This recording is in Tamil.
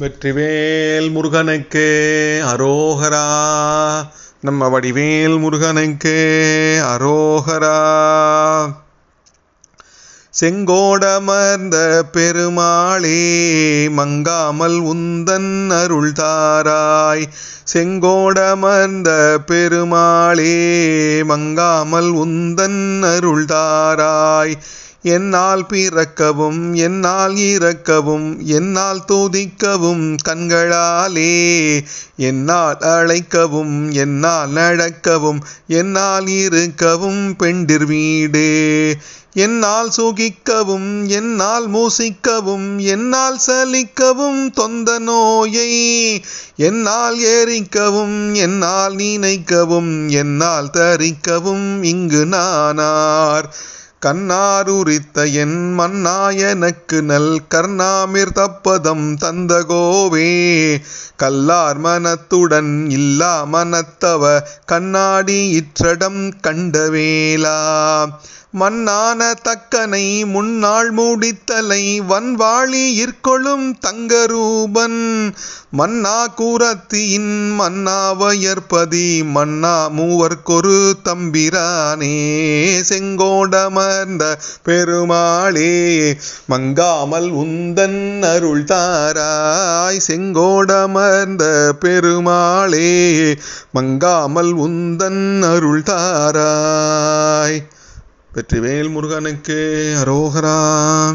வெற்றிவேல் முருகனுக்கு அரோகரா. நம்ம வடிவேல் முருகனுக்கு அரோகரா. செங்கோடமர்ந்த பெருமாளே மங்காமல் உந்தன் அருள் தாராய் செங்கோடமர்ந்த பெருமாளே மங்காமல் உந்தன் அருள் தாராய் என்னால் பிறக்கவும் என்னால் இறக்கவும் என்னால் துதிக்கவும் கண்களாலே. என்னால் அழைக்கவும் என்னால் நடக்கவும் என்னால் இருக்கவும் பெண்டிர் வீடே. என்னால் சுகிக்கவும் என்னால் மூசிக்கவும் என்னால் சலிக்கவும் தொந்த நோயை. என்னால் ஏறிக்கவும் என்னால் நினைக்கவும் என்னால் தரிக்கவும் இங்கு நானார். கண்ணாருரித்த என் மன்னா எனக்கு நல் கர்ணாமிர் தப்பதம் தந்த கோவே கல்லார் மனத்துடன் இல்லா மனத்தவ கண்ணாடி இற்றடம் கண்டவேலா மண்ணான தக்கனை முன்னாள் மூடித்தலை வன்வாளி இற்கொளும் தங்கரூபன். மன்னா கூரத்தியின் மன்னாவயற்பதி மன்னா மூவர்க்கொரு தம்பிரானே செங்கோடமர்ந்த பெருமாளே மங்காமல் உந்தன் அருள் தாராய் செங்கோடமர்ந்த பெருமாளே மங்காமல் உந்தன் அருள் தாராய். வெற்றிவேல் முருகனுக்கு அரோகரா.